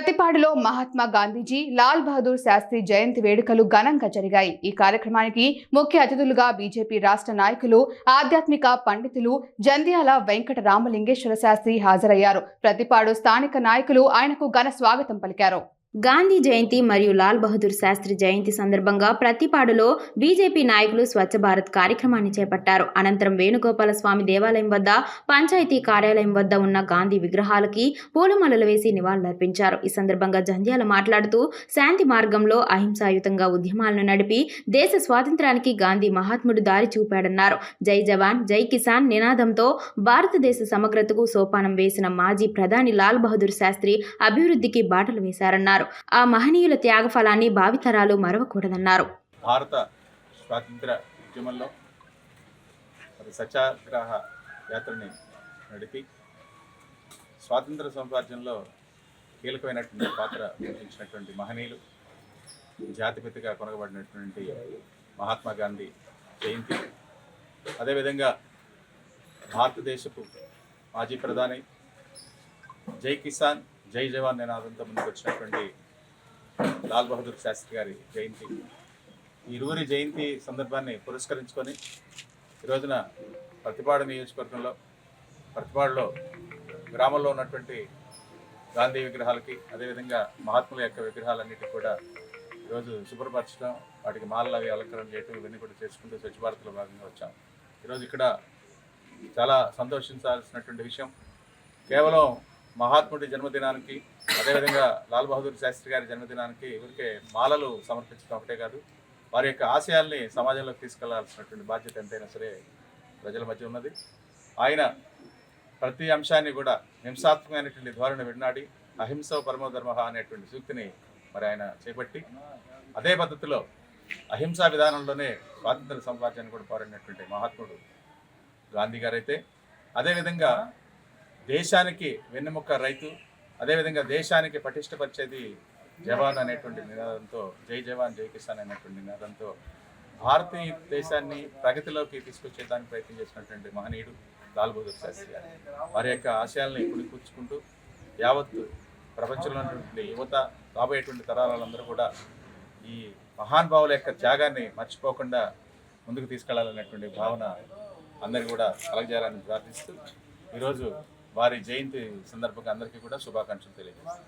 ప్రతిపాడులో మహాత్మా గాంధీజీ లాల్ బహదూర్ శాస్త్రి జయంతి వేడుకలు ఘనంగా జరిగాయి. ఈ కార్యక్రమానికి ముఖ్య అతిథులుగా బీజేపీ రాష్ట్ర నాయకులు ఆధ్యాత్మిక పండితులు జంధ్యాల వెంకట రామలింగేశ్వర శాస్త్రి హాజరయ్యారు. ప్రతిపాడు స్థానిక నాయకులు ఆయనకు ఘన స్వాగతం పలికారు. గాంధీ జయంతి మరియు లాల్ బహదూర్ శాస్త్రి జయంతి సందర్భంగా ప్రతిపాడులో బీజేపీ నాయకులు స్వచ్ఛ భారత్ కార్యక్రమాన్ని చేపట్టారు. అనంతరం వేణుగోపాల స్వామి దేవాలయం వద్ద పంచాయతీ కార్యాలయం వద్ద ఉన్న గాంధీ విగ్రహాలకి పూలమాలలు వేసి నివాళులర్పించారు. ఈ సందర్భంగా జంధ్యాల మాట్లాడుతూ శాంతి మార్గంలో అహింసాయుతంగా ఉద్యమాలను నడిపి దేశ స్వాతంత్రానికి గాంధీ మహాత్ముడు దారి చూపాడన్నారు. జై జవాన్ జై కిసాన్ నినాదంతో భారతదేశ సమగ్రతకు సోపానం వేసిన మాజీ ప్రధాని లాల్ బహదూర్ శాస్త్రి అభివృద్ధికి బాటలు వేశారన్నారు. ఆ మహనీయుల త్యాగఫలాన్ని భావితరాలు మరవకూడదన్నారు. భారత స్వాతంత్ర ఉద్యమంలో సత్యాగ్రహ యాత్రని నడిపి స్వాతంత్ర సముపార్జనలో కీలకమైనటువంటి పాత్ర పోషించినటువంటి మహనీయులు జాతిపితగా కొనగబడినటువంటి మహాత్మా గాంధీ జయంతి. అదేవిధంగా భారతదేశపు మాజీ ప్రధాని జై కిసాన్ జై జవాన్ నినాదంతో ముందుకు వచ్చినటువంటి లాల్ బహదూర్ శాస్త్రి గారి జయంతి. ఇరువురి జయంతి సందర్భాన్ని పురస్కరించుకొని ఈరోజున ప్రతిపాడు నియోజకవర్గంలో ప్రతిపాడులో గ్రామంలో ఉన్నటువంటి గాంధీ విగ్రహాలకి అదేవిధంగా మహాత్ముల యొక్క విగ్రహాలన్నిటికీ కూడా ఈరోజు శుభ్రపరచడం వాటికి మాలలు అవి అలంకరణ చేయటం ఇవన్నీ కూడా చేసుకుంటూ స్వచ్ఛ భారత్లో భాగంగా వచ్చాం. ఈరోజు ఇక్కడ చాలా సంతోషించాల్సినటువంటి విషయం కేవలం మహాత్ముడి జన్మదినానికి అదేవిధంగా లాల్ బహదూర్ శాస్త్రి గారి జన్మదినానికి ఊరికే మాలలు సమర్పించడం ఒకటే కాదు వారి యొక్క ఆశయాల్ని సమాజంలోకి తీసుకెళ్ళాల్సినటువంటి బాధ్యత ఎంతైనా సరే ప్రజల మధ్య ఉన్నది. ఆయన ప్రతి అంశాన్ని కూడా హింసాత్మకమైనటువంటి ధోరణి విన్నాడి అహింస పరమో ధర్మ అనేటువంటి సూక్తిని మరి ఆయన చేపట్టి అదే పద్ధతిలో అహింసా విధానంలోనే స్వాతంత్ర సమాజాన్ని కూడా పోరాడినటువంటి మహాత్ముడు గాంధీ గారైతే అదేవిధంగా దేశానికి వెన్నెముక్క రైతు అదేవిధంగా దేశానికి పటిష్టపరిచేది జవాన్ అనేటువంటి నినాదంతో జై జవాన్ జై కిసాన్ అనేటువంటి నినాదంతో భారతీయ దేశాన్ని ప్రగతిలోకి తీసుకొచ్చేదానికి ప్రయత్నం చేసినటువంటి మహనీయుడు లాల్ బహదూర్ శాస్త్రి గారు. వారి యొక్క ఆశయాల్ని కూర్చుకుంటూ యావత్ ప్రపంచంలో ఉన్నటువంటి యువత రాబోయేటువంటి తరాలందరూ కూడా ఈ మహానుభావుల యొక్క త్యాగాన్ని మర్చిపోకుండా ముందుకు తీసుకెళ్ళాలనేటువంటి భావన అందరికీ కూడా కలగజేయాలని ప్రార్థిస్తూ ఈరోజు వారి జయంతి సందర్భంగా అందరికీ కూడా శుభాకాంక్షలు తెలియజేస్తాను.